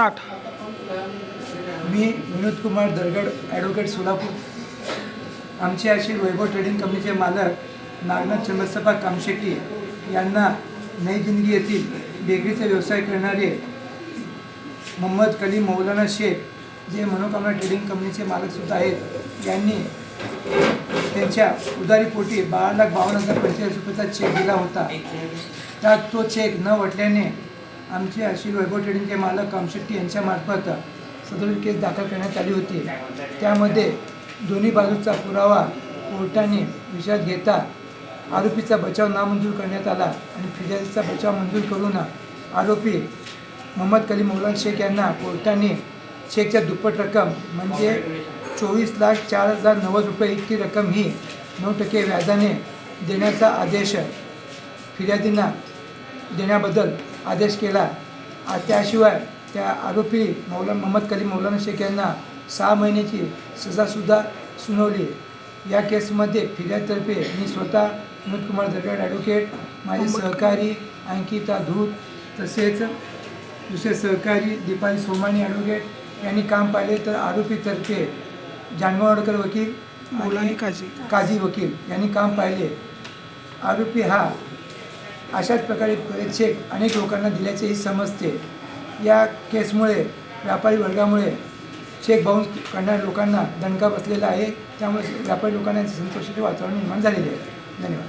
Start. मी Vinod Kumar Dargad advocate Solapur. आमचे अशी वैभव ट्रेडिंग कंपनीचे मालक नागनाथ चंद्रसभा कामशेट्टी यांना नई जिंदगी येथील बेकरीचा व्यवसाय करणारे मोहम्मद कलीम मौलाना शेख जे मनोकामना ट्रेडिंग कंपनीचे मालकसुद्धा आहेत यांनी त्यांच्या उदारीपोटी बारा लाख बावन्न हजार पंचेचाळीस रुपयाचा चेक दिला होता. त्यात तो चेक न वटल्याने आमचे अशी वैभव ट्रेडिंगचे मालक कामशेट्टी यांच्यामार्फत सदर केस दाखल करण्यात आली होती. त्यामध्ये दोन्ही बाजूचा पुरावा कोर्टाने विषयात घेता आरोपीचा बचाव नामंजूर करण्यात आला आणि फिर्यादीचा बचाव मंजूर करून आरोपी मोहम्मद कलीम मौलान शेख यांना कोर्टाने शेखच्या दुप्पट रक्कम म्हणजे चोवीस लाख चार हजार नव्वद रुपये इतकी रक्कम ही नऊ टक्के व्याजाने देण्याचा आदेश फिर्यादींना देण्याबद्दल आदेश केला. त्याशिवाय त्या आरोपी मौलाना मोहम्मद कलीम मौलाना शेख यांना सहा महिन्याची सजासुद्धा सुनावली. या केसमध्ये फिर्यादतर्फे मी स्वतः विनोद कुमार दरगड ॲडव्होकेट माझे सहकारी अंकिता धूत तसेच दुसरे सहकारी दीपाली सोमानी ॲडव्होकेट यांनी काम पाहिले तर आरोपीतर्फे जानवाडकर वकील मुलांनी काळजी काझी वकील यांनी काम पाहिले. आरोपी हा अशाच प्रकारे बरेच चेक अनेक लोकांना दिल्याचेही समजते. या केसमुळे व्यापारी वर्गामुळे चेक बाउन्स करणाऱ्या लोकांना दणका बसलेला आहे. त्यामुळे व्यापारी लोकांना संतोषाचे वातावरण निर्माण झालेले आहे. धन्यवाद.